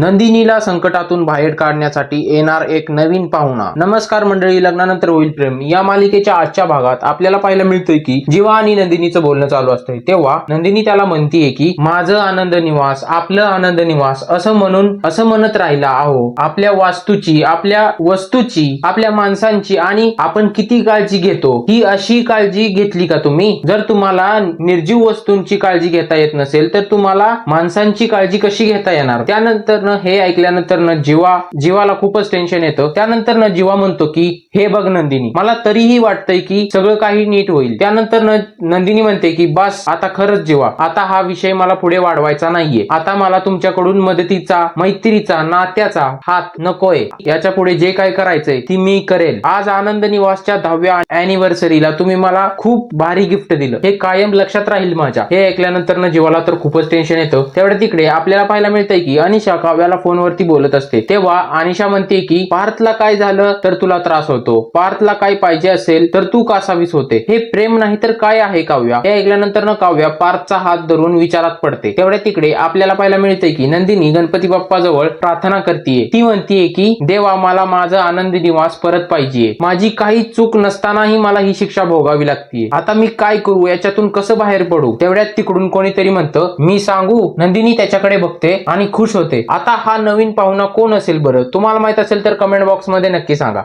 नंदिनीला संकटातून बाहेर काढण्यासाठी येणार एक नवीन पाहुणा. नमस्कार मंडळी लग्नानंतर होईल प्रेम. या मालिकेच्या आजच्या भागात आपल्याला पाहायला मिळतंय की जीवा आणि नंदिनीचं बोलणं चालू असतंय तेव्हा नंदिनी त्याला म्हणतीये की माझं आनंद निवास आपलं आनंद निवास असं म्हणून असं म्हणत राहिला आहो. आपल्या वास्तूची आपल्या वस्तूची आपल्या माणसांची आणि आपण किती काळजी घेतो? ही अशी काळजी घेतली का तुम्ही? जर तुम्हाला निर्जीव वस्तूंची काळजी घेता येत नसेल तर तुम्हाला माणसांची काळजी कशी घेता येणार? त्यानंतर हे ऐकल्यानंतर न जीवा जीवाला खूपच टेन्शन येतं. त्यानंतर न जीवा म्हणतो की हे बघ नंदिनी मला तरीही वाटतंय की सगळं काही नीट होईल. त्यानंतर नंदिनी म्हणते की बस आता खरंच जीवा आता हा विषय मला पुढे वाढवायचा नाहीये. आता मला तुमच्याकडून मदतीचा मैत्रीचा नात्याचा हात नकोय. याच्यापुढे जे काय करायचंय ती मी करेल. आज आनंद निवासच्या दहाव्या अॅनिव्हर्सरीला तुम्ही मला खूप भारी गिफ्ट दिलं. हे कायम लक्षात राहील माझ्या. हे ऐकल्यानंतर न जीवाला तर खूपच टेन्शन येतं. तेवढ्या तिकडे आपल्याला पाहायला मिळतंय की अनिशा काव्याला फोनवरती बोलत असते. तेव्हा अनिशा म्हणते की पार्थला काय झालं तर तुला त्रास होतो. पार्थला काय पाहिजे असेल तर तू कासावीस होते? हे प्रेम नाही तर काय आहे काव्या हे ऐकल्यानंतर न काव्या पार्थचा हात धरून विचारात पडते. तेवढ्या तिकडे आपल्याला पाहायला मिळते की नंदिनी गणपती बाप्पाजवळ प्रार्थना करते ती म्हणतीये की देवा मला माझा आनंदी निवास परत पाहिजे. माझी काही चूक नसतानाही मला ही शिक्षा भोगावी लागतीये. आता मी काय करू? याच्यातून कसं बाहेर पडू तेवढ्यात तिकडून कोणीतरी म्हणतं मी सांगू. नंदिनी त्याच्याकडे बघते आणि खुश होते. आता हा नवीन पाहुणा कोण असेल बरं? तुम्हाला माहीत असेल तर कमेंट बॉक्समध्ये नक्की सांगा.